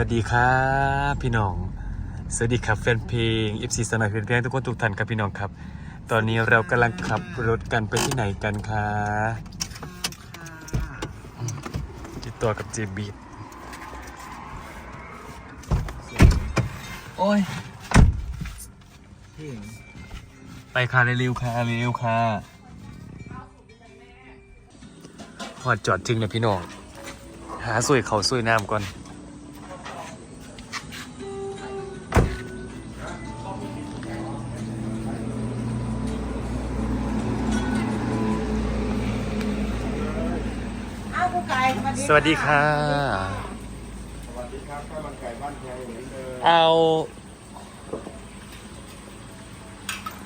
วัสดีครับพี่น้อง สวัสดีครับแฟนเพลง FC สนัยเพลงเพลงทุกคนทุกท่านครับพี่น้องครับ ตอนนี้เรากำลังขับรถกันไปที่ไหนกันคะติดตัวกับเจบีดโอ้ยเพลงไปค่ะเร็วๆค่ะเร็วๆค่ะหอดจอดจริงนะพี่น้อง หาสวยเขาสวยน้ำก่อน ไก่สวัสดีค่ะ สวัสดีครับข้าวมันไก่บ้านแพงเหมือนเดิมเอา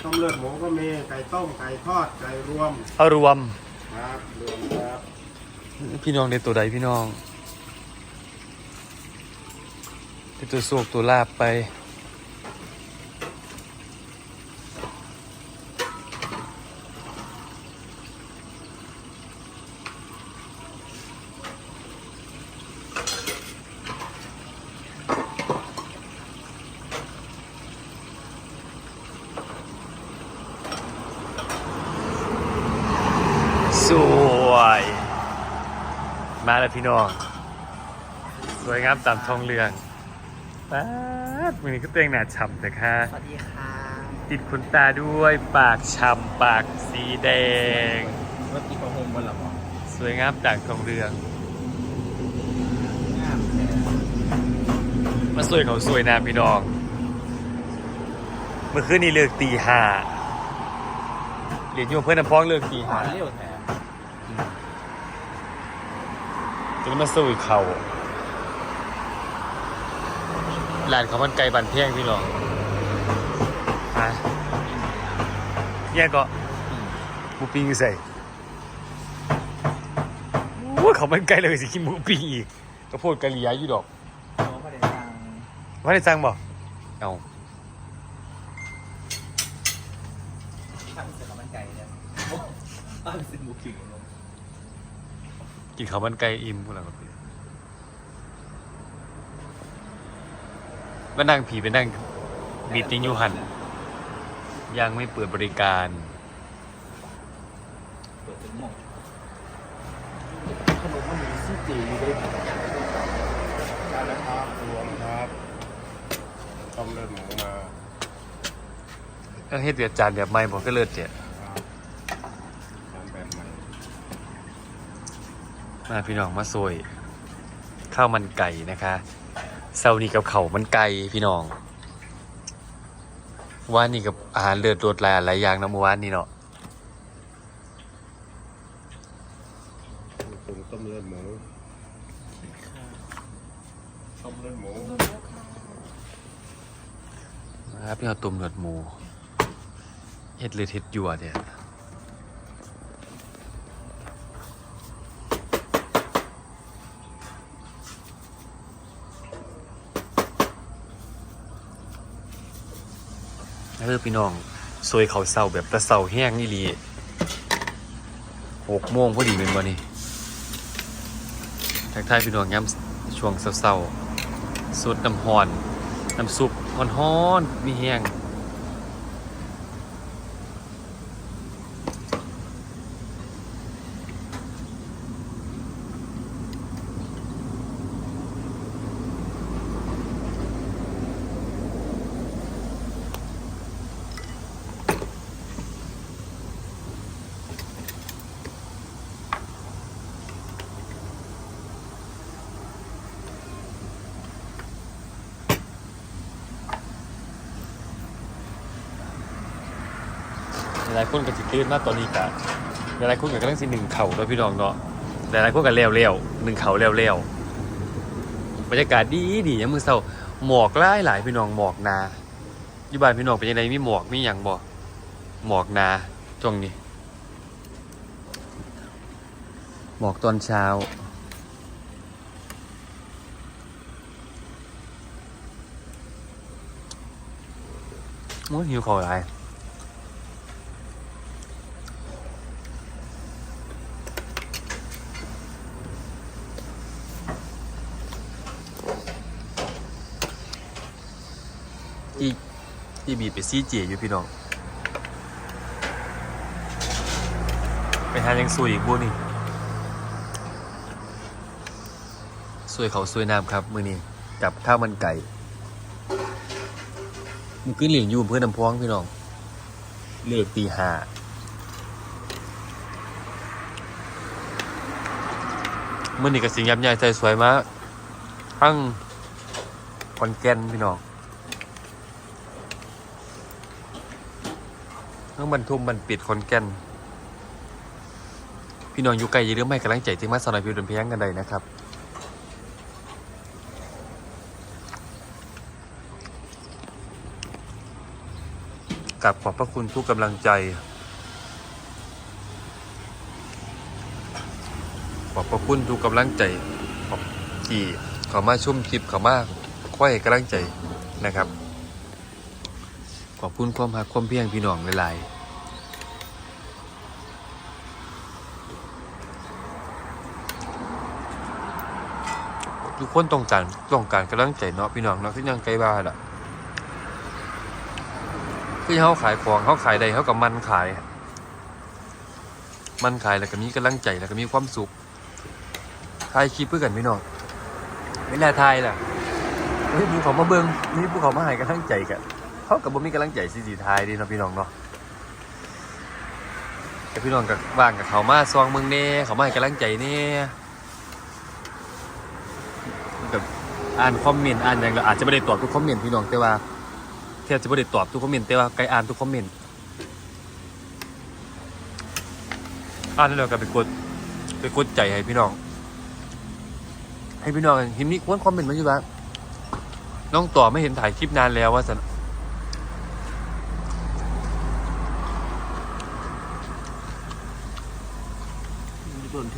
ต้มเลือดหมูก็มีไก่ต้มไก่ทอดไก่รวมเอารวม ครับรวมครับพี่น้องในตัวใดพี่น้องในตัวโศกตัวลาบไป สวย มาแล้วพี่น้อง สวยงามตามทองเรืองป๊าดมือนี้ก็เต้งหนาฉ่ำแต่ค่ะ สวัสดีค่ะ ติดขนตาด้วยปากฉ่ำปากสีแดง รถอีกระหงบนหลังสวยงามต่างทองเรืองงามแท้มาสวยเขาสวยนะพี่น้อง เมื่อคืนนี้เลิกตีห้าเรียนอยู่กับเพื่อนน้ำพ้องเลิกตีห้าเร็วแท้ จะมาสู้เขาหลานเขามันไกลบันเพียงพี่น้องฮะเนี่ยก็หมูปิ้งใส่โอ้ยเขามันไกลเลยสิกินหมูปิ้งอีกก็โพดกะเหลียอยู่ดอกน้องก็ได้ตังว่าได้สั่งบ่เอาทำเสร็จแล้วมันไก่เนี่ยอ้าวเสร็จหมูปิ้งเลย กินข้าวมันไก่อิ่มพวกเราก็มานั่งผีไปนั่งมีติ้งอยู่หัน ยังไม่เปิดบริการ เปิดถึงหมดขนมมันมีซี่จีอยู่ด้วยได้แล้วครับรวมครับ ต้มเลือดหมูมาก็ให้เดือดจานแบบไม่บอกก็เลิศเจ็ด ครับทำแบบใหม่ มาพี่น้องมาซวยข้าวมันไก่นะคะเซานี่กับเขาวมันไก่พี่น้องว่านนี่กับอาหารเลือดรวดหลายหลายอย่างนะเมื่อวานนี่เนาะปรุงต้มเลือดหมูต้มเลือดหมูนะครับพี่เอาตุ่มเลือดหมูเฮ็ดเลือดเฮ็ดยัวเนี่ย ออพี่น้องซวยเขาเศร้าแบบตะเศร้าแห้งนี่ลีหกโมงพอดีเป็นวันนี้ทักทายพี่น้องย้ำช่วงเศร้าๆสุดน้ำฮอน น้ำซุปฮ้อนๆมีแห้ง หลายคนก็สิตื่นมาตอนนี้กะหลายคนก็กำลังสิหนึ่งเข่าแล้วพี่น้องเนาะหลายๆคนก็เร็วๆหนึ่งเข่าเร็วๆบรรยากาศดีดียามมื้อเช้าหมอกหลายหลายพี่น้องหมอกนาอยู่บ้านพี่น้องเป็นยังไงมีหมอกมีหยังบ่หมอกนาช่วงนี้หมอกตอนเช้าโอ้ยหิวข้าวหลาย จีจีบีไปซีเจอยู่พี่น้อง ไปหายังสวยอีกบุนี่สวยเขาสวยน้ำครับ มือนี้กับข้าวมันไก่มันขึ้นเหลียงอยู่เพื่อนน้ำพองพี่น้องเลิกตีห้ามื่อนี้กับสิงยับใหญ่ใจสวยมากทั้งคอนแกนพี่น้อง ทั้งบรรทุมบรรปิดคอนแกนพี่น้องอยู่ไกลอย่าลืมให้กำลังใจที่มาสนอยพิวดนเพียงกันได้นะครับกับขอบพระคุณทุกกำลังใจ ขอบพระคุณทุกกำลังใจขอบที่ขามาชุ่มคลิปขามาค่อยกำลังใจนะครับ ขอบคุณความหักความเพียงพี่น้องหลายๆทุกคนต้องการต้องการกำลังใจเนาะพี่น้องเนาะคือยังไกลบ้านอะคือเขาขายของเขาขายใดเขากับมันขาย มันขายแล้วก็มีกำลังใจแล้วก็มีความสุขถ่ายคลิปเพื่อกันพี่น้องไม่แลถ่ายล่ะเฮ้ยภูเขามาเบิ้งนี่ภูเขามาให้กำลังใจกัน เขากับบ่มีกำลังใจสิสีทายดีเนาะพี่น้องเนาะแต่พี่น้องกับว่างกับเขามาซองเมืองเน่เขามาให้กำลังใจเน่แบบอ่านคอมเมนต์อ่านอย่างเราอาจจะไม่ได้ตอบทุกคอมเมนต์พี่น้องแต่ว่าแทบจะไม่ได้ตอบทุกคอมเมนต์แต่ว่าไกลอ่านทุกคอมเมนต์อ่านแล้วก็ไปกดไปกดใจให้พี่น้อง ให้พี่น้องเห็นมีคนคอมเมนต์มาอยู่ว่าน้องต่อไม่เห็นถ่ายคลิปนานแล้วว่าสัน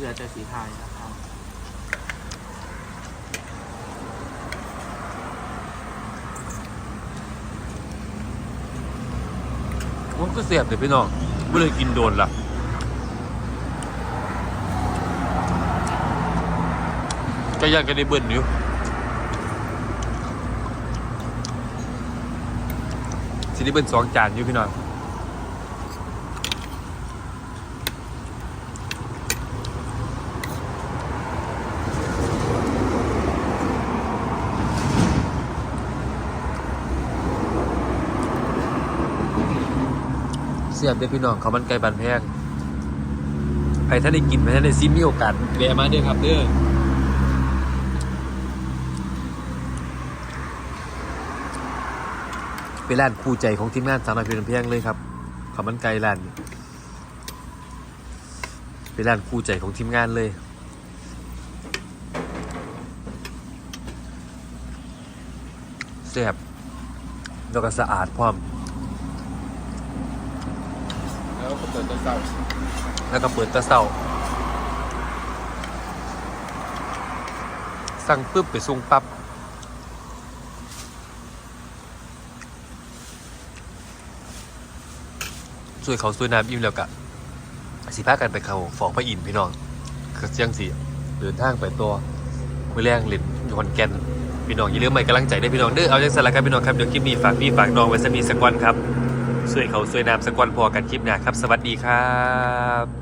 ือแต่สีพายนะครับมันก็เสียบเลยพี่น้องไม่เลยกินโดนละก็ยังกันได้เบิ้ลอยู่สิได้เบิ้ลสองจานอยู่พี่น้อง สียบเด้อพี่น้องเขาวมันไก่บันแพงใครท่านได้กินใครท่านได้ซิมมีโอกาสแวะมาเด้อครับเด้อเป็นร้านคู่ใจของทีมงานสาวน้อยเพียงเพียงเลยครับเขาวมันไก่ร้านเป็นร้านคู่ใจของทีมงานเลยแซ่บแล้วก็สะอาดพร้อม แล้วก็เปิดตัวเก่าแล้วก็เปิดแตะเศร้าสั่งปุ๊บไปส่งปั๊บสวยเขาสวยน้ำอิ่มแล้วกะสิพากันไปเขาฟองพระอินทร์พี่น้องคือเสียงสีเดินทางไปตัวมือแรงเล่นอยู่ขอนแกนพี่น้องอย่าลืมใหม่กำลังใจได้พี่น้องเด้อเอาจังสันละครับพี่น้องครับเดี๋ยวคลิปนี้ฝากพี่ฝากน้องไว้สมีสกวันครับ สวยเขาสวยน้ำสกวนพอกันคลิปหน้าครับ สวัสดีครับ